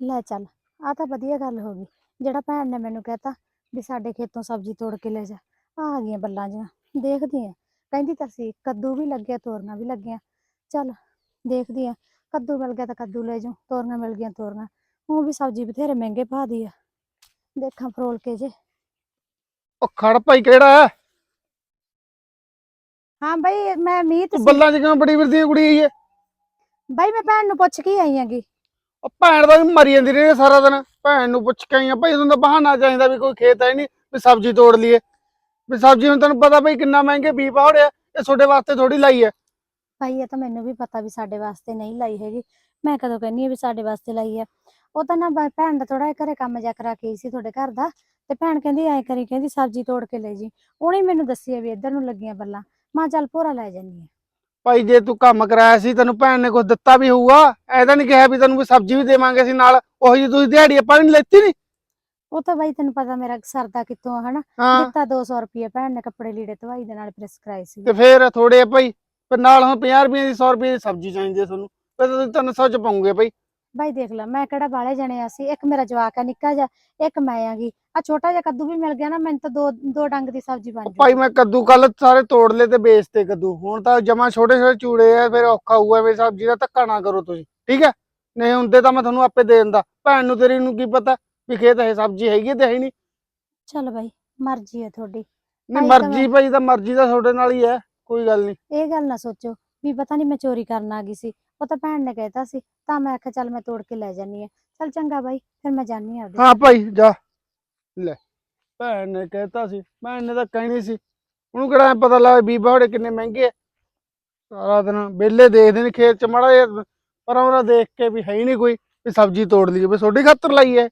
ਲੈ ਚੱਲ ਆ ਤਾਂ ਵਧੀਆ ਗੱਲ ਹੋ ਗਈ। ਜਿਹੜਾ ਭੈਣ ਨੇ ਮੈਨੂੰ ਕਹਿਤਾ ਵੀ ਸਾਡੇ ਖੇਤੋਂ ਸਬਜ਼ੀ ਤੋੜ ਕੇ ਲੈ ਜਾ ਆ ਆ ਗਈਆਂ ਬੱਲਾਂ ਜੀਆਂ ਦੇਖਦੀ ਆ। ਕਹਿੰਦੀ ਤਾਂ ਸੀ ਕੱਦੂ ਵੀ ਲੱਗਿਆ ਤੋਰੀਆਂ ਵੀ ਲੱਗੀਆਂ ਚੱਲ ਦੇਖਦੀ ਆ ਕੱਦੂ ਮਿਲ ਗਿਆ ਤਾਂ ਕੱਦੂ ਲੈ ਜਾਉ ਤੋਰੀਆਂ ਮਿਲ ਗਈਆਂ ਤੋਰੀਆਂ। ਉਹ ਵੀ ਸਬਜ਼ੀ ਬਥੇਰੇ ਮਹਿੰਗੇ ਭਾਅ ਦੀ ਆ। ਦੇਖਾਂ ਫਰੋਲ ਕੇ ਜੇ। ਉਹ ਖੜ ਭਾਈ ਕਿਹੜਾ ਹੈ? ਹਾਂ ਬਈ ਮੈਂ ਮੀਤ ਬੱਲਾਂ 'ਚ ਕਿਉਂ ਬੜੀ ਫਿਰਦੀ ਕੁੜੀ ਆਈ ਹੈ ਬਈ ਮੈਂ ਭੈਣ ਨੂੰ ਪੁੱਛ ਕੇ ਆਈ ਆਂਗੀ ਉਹ ਭੈਣ ਦਾ ਵੀ ਮਰੀ ਜਾਂਦੀ ਰਹੀ ਸਾਰਾ ਦਿਨ। ਭੈਣ ਨੂੰ ਪੁੱਛ ਕੇ ਆਈ ਆ, ਭਾਈ ਤੁਹਾਨੂੰ ਤਾਂ ਬਹਾਨਾ ਚਾਹੀਦਾ ਵੀ ਕੋਈ ਖੇਤ ਹੈ ਨਹੀਂ ਵੀ ਸਬਜ਼ੀ ਤੋੜ ਲਈਏ। ਵੀ ਸਬਜ਼ੀ ਹੁਣ ਤੈਨੂੰ ਪਤਾ ਭਾਈ ਕਿੰਨਾ ਮਹਿੰਗੇ ਬੀ ਪਾ ਇਹ ਤੁਹਾਡੇ ਵਾਸਤੇ ਥੋੜੀ ਲਾਈ ਹੈ। ਭਾਈ, ਇਹ ਤਾਂ ਮੈਨੂੰ ਵੀ ਪਤਾ ਵੀ ਸਾਡੇ ਵਾਸਤੇ ਨਹੀਂ ਲਾਈ ਹੈਗੀ। ਮੈਂ ਕਦੋਂ ਕਹਿੰਨੀ ਆ ਵੀ ਸਾਡੇ ਵਾਸਤੇ ਲਾਈ ਆ ਉਹ ਤਾਂ ਨਾ ਬ- ਭੈਣ ਦਾ ਥੋੜਾ ਘਰੇ ਕੰਮ ਜਾ ਕਰਾ ਕੇ ਆਈ ਸੀ ਤੁਹਾਡੇ ਘਰ ਦਾ, ਤੇ ਭੈਣ ਕਹਿੰਦੀ ਐ ਕਰੀ, ਕਹਿੰਦੀ ਸਬਜ਼ੀ ਤੋੜ ਕੇ ਲੈ ਜੀ। ਉਹਨੇ ਮੈਨੂੰ ਦੱਸੀ ਆ ਵੀ ਇੱਧਰ ਨੂੰ ਲੱਗੀਆਂ ਬੱਲਾਂ। ਮਾਂ ਚੱਲ ਭੋਰਾ ਲੈ ਜਾਨੀ ਆ ਭਾਈ ਜੇ ਤੂੰ ਕੰਮ ਕਰਾਇਆ ਸੀ ਤੈਨੂੰ ਭੈਣ ਨੇ ਕੁਝ ਦਿੱਤਾ ਵੀ ਹੋਊਗਾ ਐਦਾਂ ਨਹੀਂ ਕਿਹਾ ਵੀ ਤੈਨੂੰ ਕੋਈ ਸਬਜ਼ੀ ਵੀ ਦੇਵਾਂਗੇ ਅਸੀਂ ਨਾਲ ਉਹੀ ਜਿਹੀ ਤੁਸੀਂ ਦਿਹਾੜੀ ਆਪਾਂ ਨਹੀਂ ਲੈਤੀ ਨਹੀਂ ਉਹ ਤਾਂ ਬਾਈ ਤੈਨੂੰ ਪਤਾ ਮੇਰਾ ਸਰਦਾ ਕਿੱਥੋਂ ਆ ਹਨਾ? ਹਾਂ। ਦਿੱਤਾ 200 ਰੁਪਏ ਭੈਣ ਨੇ ਕੱਪੜੇ ਲੀੜੇ ਧਵਾਈ ਦੇ ਨਾਲ ਪ੍ਰੈਸ ਕਰਾਏ ਸੀ। ਤੇ ਫੇਰ ਥੋੜੇ ਆ ਭਾਈ ਪਰ ਨਾਲ ਹੁਣ 50 ਰੁਪਏ ਦੀ 100 ਰੁਪਏ ਦੀ ਸਬਜ਼ੀ ਚਾਹੀਦੀ ਹੈ ਤੁਹਾਨੂੰ। ਫਿਰ ਤੁਸੀਂ 300 ਚ ਪਾਉਂਗੇ ਭਾਈ। ਬਾਈ ਦੇਖ ਲੈ ਮੈਂ ਕਿਹੜਾ ਬਾਲੇ ਜਣੇ ਆ ਸੀ ਇੱਕ ਮੇਰਾ ਜਵਾਕ ਆ ਨਿੱਕਾ ਜਿਹਾ ਇੱਕ ਮੈਂ ਆਂਗੀ ਆ ਛੋਟਾ ਜਿਹਾ ਕੱਦੂ ਵੀ ਮਿਲ ਗਿਆ ਨਾ ਮੈਨੂੰ ਤਾਂ ਦੋ ਦੋ ਡੰਗ ਦੀ ਸਬਜ਼ੀ ਬਣ ਜੂ ਭਾਈ ਮੈਂ ਕੱਦੂ ਕੱਲ ਸਾਰੇ ਤੋੜ ਲਏ ਤੇ ਵੇਚਤੇ ਕੱਦੂ। ਹੁਣ ਤਾਂ ਜਮਾ ਛੋਟੇ ਛੋਟੇ ਚੂੜੇ ਆ ਫਿਰ ਔਖਾ ਹੋਊਗਾ ਵੀ ਸਬਜ਼ੀ ਦਾ ਧੱਕਾ ਨਾ ਕਰੋ ਤੁਸੀਂ ਠੀਕ ਹੈ? ਨਹੀਂ ਹੁੰਦੇ ਤਾਂ ਮੈਂ ਤੁਹਾਨੂੰ ਆਪੇ ਦੇ ਦਿੰਦਾ। ਭੈਣ ਨੂੰ ਤੇਰੀ ਨੂੰ ਕੀ ਪਤਾ ਵੀ ਖੇਤ ਇਹ ਸਬਜ਼ੀ ਹੈਗੀ ਹੈ ਤੇ ਹੈ ਨਹੀਂ। ਚੱਲ ਬਾਈ ਮਰਜ਼ੀ ਹੈ ਤੁਹਾਡੀ। ਨਹੀਂ ਭਾਈ ਤਾਂ ਮਰਜ਼ੀ ਭਾਈ ਤਾਂ ਮਰਜ਼ੀ ਤਾਂ ਤੁਹਾਡੇ ਨਾਲ ਹੀ ਹੈ ਕੋਈ ਗੱਲ ਨਹੀਂ। ਇਹ ਗੱਲ ਨਾ ਸੋਚੋ ਵੀ ਪਤਾ ਨਹੀਂ ਮੈਂ ਚੋਰੀ ਕਰਨ ਆ ਗਈ ਸੀ। ਉਹ ਤਾਂ ਭੈਣ ਨੇ ਕਹਿਤਾ ਸੀ, ਤਾਂ ਮੈਂ ਆਖਿਆ ਚੱਲ ਮੈਂ ਤੋੜ ਕੇ ਲੈ ਜਾਨੀ ਆ ਚੱਲ ਚੰਗਾ ਬਾਈ, ਫਿਰ ਮੈਂ ਜਾਨੀ ਆ ਆਪਦੇ। ਹਾਂ ਭਾਈ, ਜਾ। ਲੈ, ਭੈਣ ਨੇ ਕਹਿਤਾ ਸੀ ਭੈਣ ਨੇ ਤਾਂ ਕਹਿਣੀ ਸੀ। ਉਹਨੂੰ ਕਿਹੜਾ ਐਂ ਪਤਾ ਲੱਗਾ ਵੀ ਬਾਹੜੇ ਕਿੰਨੇ ਮਹਿੰਗੇ ਆ। ਸਾਰਾ ਦਿਨ ਵਿਹਲੇ ਦੇਖਦੇ ਨੇ ਖੇਤ ਚ, ਮਾੜਾ ਜਿਹਾ ਪਰ ਉਹਨਾਂ ਦੇਖ ਕੇ ਵੀ ਹੈ ਹੀ ਨਹੀਂ ਕੋਈ, ਵੀ ਸਬਜ਼ੀ ਤੋੜ ਲਈਏ। ਵੀ ਤੁਹਾਡੀ ਖਾਤਰ ਲਾਈ ਹੈ।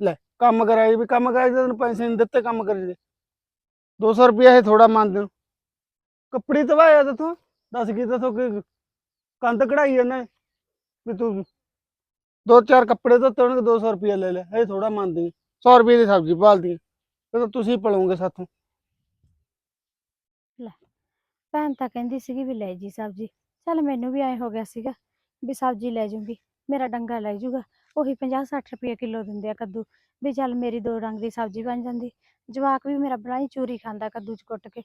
ਲੈ, ਕੰਮ ਕਰਾਈ, ਵੀ ਕੰਮ ਕਰਾਈ ਤੈਨੂੰ ਪੈਸੇ ਨਹੀਂ ਦਿੱਤੇ ਕੰਮ ਕਰੀ ਦੇ। 200 ਰੁਪਇਆ ਇਹ ਥੋੜਾ ਮੰਨਦੇ ਹੋ। ਕੱਪੜੇ ਧਵਾਇਆ ਤੂੰ ਦੱਸ ਕੀ ਤੂੰ ਕੰਧ ਕਢਾਈ ਉਹਨੇ ਵੀ ਤੂੰ ਦੋ ਚਾਰ ਕੱਪੜੇ ਧੋਤੇ ਹੋਣਗੇ 200 ਰੁਪਇਆ ਲੈ ਲੈ, ਇਹ ਥੋੜਾ ਮੰਨਦੀ 100 ਰੁਪਏ ਦੀ ਸਬਜ਼ੀ ਭਾਲਦੀ ਇਹ ਤਾਂ ਤੁਸੀਂ ਪਲੋਗੇ ਸਾਥੋਂ। ਭੈਣ ਤਾਂ ਕਹਿੰਦੀ ਸੀਗੀ ਵੀ ਲੈ ਜੀ ਸਬਜ਼ੀ। ਚੱਲ ਮੈਨੂੰ ਵੀ ਐ ਹੋ ਗਿਆ ਸੀਗਾ ਵੀ ਸਬਜ਼ੀ ਲੈ ਜੂੰਗੀ, ਮੇਰਾ ਡੰਗਾ ਲੈ ਜੂਗਾ, ਉਹੀ 50 60 ਰੁਪਏ ਕਿਲੋ ਦਿੰਦੇ ਆ ਕੱਦੂ। ਵੀ ਚੱਲ ਮੇਰੀ ਦੋ ਰੰਗ ਦੀ ਸਬਜ਼ੀ ਬਣ ਜਾਂਦੀ, ਜਵਾਕ ਵੀ ਮੇਰਾ ਬੜਾ ਹੀ ਚੂਰੀ ਖਾਂਦਾ ਕੱਦੂ ਚ ਕੁੱਟ ਕੇ।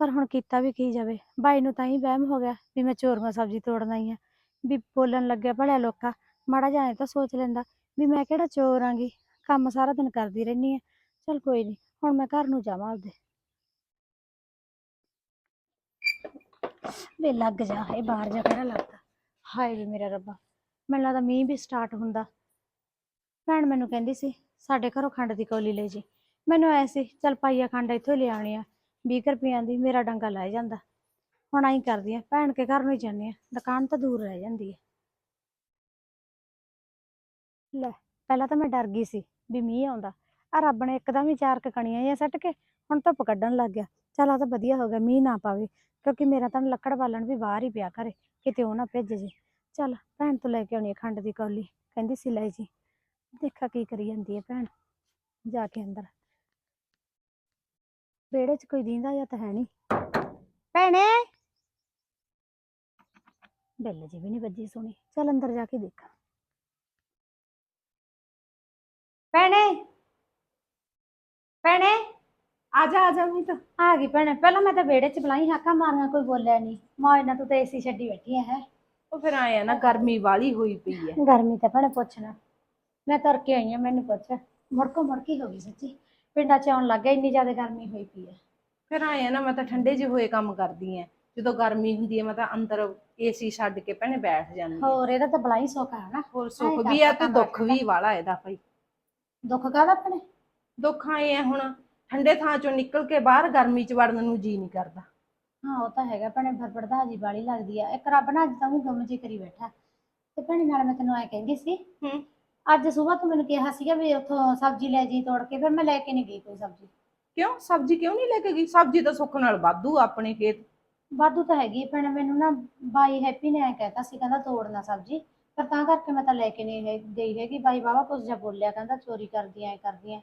ਪਰ ਹੁਣ ਕੀਤਾ ਵੀ ਕੀ ਜਾਵੇ? ਬਾਈ ਨੂੰ ਤਾਂ ਹੀ ਵਹਿਮ ਹੋ ਗਿਆ ਵੀ ਮੈਂ ਚੋਰੀਆਂ ਸਬਜ਼ੀ ਤੋੜਨ ਆਈ ਆ ਵੀ ਬੋਲਣ ਲੱਗਿਆ ਭਲਿਆ ਲੋਕਾ, ਮਾੜਾ ਜਾਏ ਤਾਂ ਸੋਚ ਲੈਂਦਾ ਵੀ ਮੈਂ ਕਿਹੜਾ ਚੋਰ ਆਂਗੀ ਕੰਮ ਸਾਰਾ ਦਿਨ ਕਰਦੀ ਰਹਿੰਦੀ ਆ ਚੱਲ ਕੋਈ ਨਹੀਂ ਹੁਣ ਮੈਂ ਘਰ ਨੂੰ ਜਾਵਾਂ ਆਪਦੇ। ਵੇ ਲੱਗ ਜਾ ਹਾਏ ਬਾਹਰ ਜਾ ਕਿਹੜਾ ਲੱਗਦਾ? ਹਾਏ ਵੀ ਮੇਰਾ ਰੱਬਾ, ਮੈਨੂੰ ਲੱਗਦਾ ਮੀਂਹ ਵੀ ਸਟਾਰਟ ਹੁੰਦਾ। ਭੈਣ ਮੈਨੂੰ ਕਹਿੰਦੀ ਸੀ, ਸਾਡੇ ਘਰੋਂ ਖੰਡ ਦੀ ਕੌਲੀ ਲੈ ਜੀ। ਮੈਨੂੰ ਐ ਸੀ, ਚੱਲ ਪਾਈਆ ਖੰਡ ਇੱਥੋਂ ਹੀ ਲੈ ਆ। 20 ਰੁਪਈਆਂ ਦੀ ਮੇਰਾ ਡੰਗਾ ਲੈ ਜਾਂਦਾ। ਹੁਣ ਆਈ ਕਰਦੀ ਆ, ਭੈਣ ਕੇ ਘਰ ਨੂੰ ਹੀ ਜਾਂਦੇ ਆ, ਦੁਕਾਨ ਤਾਂ ਦੂਰ ਰਹਿ ਜਾਂਦੀ ਹੈ ਲੈ, ਪਹਿਲਾਂ ਤਾਂ ਮੈਂ ਡਰ ਗਈ ਸੀ ਵੀ ਮੀਂਹ ਆਉਂਦਾ। ਆ ਰੱਬ ਨੇ ਇੱਕਦਮ ਹੀ ਚਾਰ ਕੁ ਕਣੀਆਂ ਜਿਹੀਆਂ ਸੱਟ ਕੇ ਹੁਣ ਧੁੱਪ ਕੱਢਣ ਲੱਗ ਗਿਆ। ਚੱਲ ਆ ਤਾਂ ਵਧੀਆ ਹੋ ਗਿਆ, ਮੀਂਹ ਨਾ ਪਾਵੇ, ਕਿਉਂਕਿ ਮੇਰਾ ਤਾਂ ਲੱਕੜ ਬਾਲਣ ਵੀ ਬਾਹਰ ਹੀ ਪਿਆ ਘਰੇ, ਕਿਤੇ ਉਹ ਨਾ ਭਿੱਜ ਜੇ। ਚੱਲ, ਭੈਣ ਤੋਂ ਲੈ ਕੇ ਆਉਣੀ ਆ ਖੰਡ ਦੀ ਕੌਲੀ, ਕਹਿੰਦੀ ਸੀ ਲੈ ਜੀ। ਦੇਖਾ ਕੀ ਕਰੀ ਜਾਂਦੀ ਹੈ ਭੈਣ, ਜਾ ਕੇ ਅੰਦਰ। ਵਿਹੜੇ 'ਚ ਕੋਈ ਦੀਂਦਾ ਜਾਂ ਤਾਂ ਹੈ ਨਹੀਂ। ਭੈਣੇ। ਬੈਲ ਜੀ ਵੀ ਨਹੀਂ ਵੱਜੀ ਸੋਣੀ ਚੱਲ ਅੰਦਰ ਜਾ ਕੇ ਦੇਖਾਂ। ਭੈਣੇ। ਭੈਣੇ। ਆ ਜਾ ਆ ਜਾ ਮੈਂ ਤਾਂ। ਆ ਗਈ ਭੈਣੇ। ਪਹਿਲਾਂ ਮੈਂ ਤਾਂ ਵਿਹੜੇ 'ਚ ਬੁਲਾਈ ਹਾਕਾਂ ਮਾਰੀਆਂ ਕੋਈ ਬੋਲਿਆ ਨਹੀਂ ਮੌਜ ਨਾਲ ਤੂੰ ਤਾਂ ਏਸੀ ਛੱਡੀ ਬੈਠੀ ਹੈ। ਉਹ ਫਿਰ ਆਏ ਆ ਨਾ ਗਰਮੀ ਵਾਲੀ ਹੋਈ ਪਈ ਹੈ ਗਰਮੀ ਤਾਂ ਭੈਣੇ ਪੁੱਛਣਾ। ਮੈਂ ਤੁਰ ਕੇ ਆਈ ਆ ਮੈਨੂੰ ਪੁੱਛ। ਮੁੜਕੋ ਮੁੜਕੀ ਹੋ ਗਈ ਸੱਚੀ। ਪਿੰਡਾਂ 'ਚ ਆਉਣ ਲੱਗਾ ਇੰਨੀ ਜ਼ਿਆਦਾ ਗਰਮੀ ਹੋਈ ਪਈ ਹੈ। ਫਿਰ ਆਏ ਆ ਨਾ ਮੈਂ ਤਾਂ ਠੰਡੇ ਜਿਹੇ ਹੋਏ ਕੰਮ ਕਰਦੀ ਆ। ਜਦੋਂ ਗਰਮੀ ਹੁੰਦੀ ਹੈ ਮੈਂ ਤਾਂ ਅੰਦਰ ਏਸੀ ਛੱਡ ਕੇ ਭੈਣੇ ਬੈਠ ਜਾਂਦੀ ਹਾਂ। ਹੋਰ ਇਹਦਾ ਤਾਂ ਬੜਾ ਹੀ ਸੁੱਖ ਹੈ ਨਾ। ਹੋਰ ਐਂ ਸੁੱਖ ਵੀ ਆ ਤੇ ਦੁੱਖ। ਵੀ ਵਾਲਾ ਇਹਦਾ ਭਾਈ। ਦੁੱਖ ਕਾਹਦਾ ਭੈਣੇ ਦੁੱਖ ਆਏ ਆ ਹੁਣ ਠੰਡੇ ਥਾਂ ਚੋਂ ਨਿਕਲ ਕੇ ਬਾਹਰ ਗਰਮੀ ਚ ਵੜਨ ਨੂੰ ਜੀ ਨਹੀਂ ਕਰਦਾ। ਹਾਂ ਉਹ ਤਾਂ ਹੈਗਾ ਭੈਣੇ ਫਿਰ ਪੜਦਾਜੀ ਵਾਲੀ ਲੱਗਦੀ ਆ। ਇੱਕ ਰੱਬ ਨਾ ਅੱਜ ਤਾਂ ਉਹ ਗੁੰਮ ਜੀ ਕਰੀ ਬੈਠਾ। ਤੇ ਭੈਣੇ ਨਾਲ ਮੈਂ ਤੈਨੂੰ ਐ ਕਹਿੰਦੀ ਸੀ ਹੂੰ। ਅੱਜ ਸਵੇਰ ਤੂੰ ਮੈਨੂੰ ਕਿਹਾ ਸੀਗਾ ਵੀ ਉੱਥੋਂ ਸਬਜ਼ੀ ਲੈ ਜੀ ਤੋੜ ਕੇ ਫਿਰ ਮੈਂ ਲੈ ਕੇ ਨਹੀਂ ਗਈ ਕੋਈ ਸਬਜ਼ੀ। ਕਿਉਂ? ਸਬਜ਼ੀ ਕਿਉਂ ਨਹੀਂ ਲੈ ਕੇ ਗਈ? ਸਬਜ਼ੀ ਤਾਂ ਸੁੱਖ ਨਾਲ ਵਾਧੂ ਆਪਣੇ ਖੇਤ। ਵਾਧੂ ਤਾਂ ਹੈਗੀ ਭੈਣੇ ਮੈਨੂੰ ਨਾ ਬਾਈ ਹੈਪੀ ਨੇ ਐ ਕਹਿਤਾ ਸੀ ਕਹਿੰਦਾ ਤੋੜਨਾ ਸਬਜ਼ੀ। ਪਰ ਤਾਂ ਕਰਕੇ ਮੈਂ ਤਾਂ ਲੈ ਕੇ ਨਹੀਂ ਹੈ- ਗਈ ਹੈਗੀ। ਬਾਈ ਬਾਵਾ ਕੁਝ ਜਿਹਾ ਬੋਲਿਆ ਕਹਿੰਦਾ ਚੋਰੀ ਕਰਦੀ ਐ ਕਰਦੀ ਐ।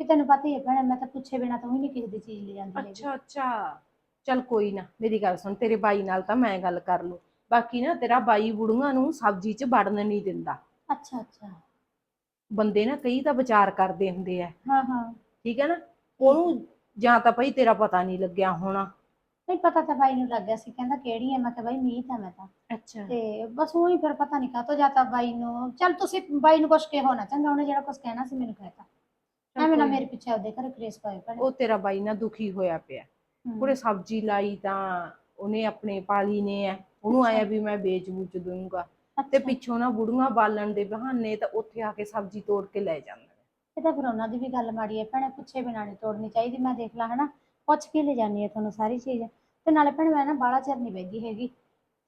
ਵੀ ਤੈਨੂੰ ਪਤਾ ਹੀ ਹੈ ਭੈਣੇ ਮੈਂ ਤਾਂ ਪੁੱਛੇ ਬਿਨਾ ਤਾਂ ਵੀ ਨਹੀਂ ਕਿਸੇ ਦੀ ਚੀਜ਼ ਲੈ ਜਾਂਦੀ ਹੈਗੀ। ਅੱਛਾ ਅੱਛਾ। ਚੱਲ ਕੋਈ ਨਾ ਮੇਰੀ ਗੱਲ ਸੁਣ ਤੇਰੇ ਬਾਈ ਨਾਲ ਤਾਂ ਮੈਂ ਗੱਲ ਕਰ ਲੂ। ਬਾਕੀ ਨਾ ਤੇਰਾ ਬਾਈ ਬੁੜੀਆਂ ਨੂੰ ਸਬਜ਼ੀ ਚ ਵੜਨ ਨਹੀਂ ਦਿੰਦਾ। ਅੱਛਾ ਅੱਛਾ। ਬੰਦੇ ਨਾ ਕਈ ਤਾਂ ਵਿਚਾਰ ਕਰਦੇ ਹੁੰਦੇ ਆ। ਹਾਂ ਹਾਂ। ਠੀਕ ਹੈ ਨਾ? ਉਹਨੂੰ ਜਾਂ ਤਾਂ ਭਾਈ ਤੇਰਾ ਪਤਾ ਨਹੀਂ ਲੱਗਿਆ ਹੋਣਾ। ਨਹੀਂ ਪਤਾ ਤਾਂ ਬਾਈ ਨੂੰ ਲੱਗ ਗਿਆ ਸੀ ਕਹਿੰਦਾ ਕਿਹੜੀ ਹੈ ਮੈਂ ਕਿਹਾ ਬਾਈ ਮੀਂਹ ਤਾਂ ਮੈਂ ਤਾਂ। ਅੱਛਾ। ਤੇ ਬਸ ਉਹੀ ਫਿਰ ਪਤਾ ਨਹੀਂ ਕਾਹਤੋਂ ਜਾਤਾ ਬਾਈ ਨੂੰ। ਚੱਲ ਤੁਸੀਂ ਬਾਈ ਨੂੰ ਕੁਛ ਕਿਹਾ ਹੋਣਾ ਚੰਗਾ ਉਹਨੇ ਜਿਹੜਾ ਕੁਛ ਕਹਿਣਾ ਸੀ ਮੈਨੂੰ ਕਹਿਤਾ। ਐਵੇਂ ਨਾ ਮੇਰੇ ਪਿੱਛੇ ਉਹਦੇ ਘਰੇ ਕ੍ਰੇਸ ਪਾਏ ਭੈਣੇ। ਉਹ ਤੇਰਾ ਬਾਈ ਨਾ ਦੁਖੀ ਹੋਇਆ ਪਿਆ। ਕੁੜੇ ਸਬਜ਼ੀ ਲਾਈ ਤਾਂ ਉਹਨੇ ਆਪਣੇ ਪਾਲੀ ਨੇ ਆ ਉਹਨੂੰ ਆਇਆ ਵੀ ਮੈਂ ਵੇਚ ਵੂਚ ਦੂੰਗਾ ਤੇ। ਪਿੱਛੋਂ ਨਾ ਬੁੜੀਆਂ ਬਾਲਣ ਦੇ ਬਹਾਨੇ ਤਾਂ ਉੱਥੇ ਆ ਕੇ ਸਬਜ਼ੀ ਤੋੜ ਕੇ ਲੈ ਜਾਂਦੇ ਇਹ ਤਾਂ ਫਿਰ ਉਹਨਾਂ ਦੀ ਵੀ ਗੱਲ ਮਾੜੀ ਹੈ ਭੈਣੇ ਪੁੱਛੇ ਬਿਨਾਂ ਨਹੀਂ ਤੋੜਨੀ ਚਾਹੀਦੀ। ਮੈਂ ਦੇਖ ਲਾ ਹਨਾ ਪੁੱਛ ਕੇ ਲੈ ਜਾਨੀ ਹੈ ਤੁਹਾਨੂੰ ਸਾਰੀ ਚੀਜ਼। ਤੇ ਨਾਲੇ ਭੈਣੇ ਮੈਂ ਨਾ ਬਾਹਲਾ ਚਿਰ ਨਹੀਂ ਬੈਠੀ ਹੈਗੀ।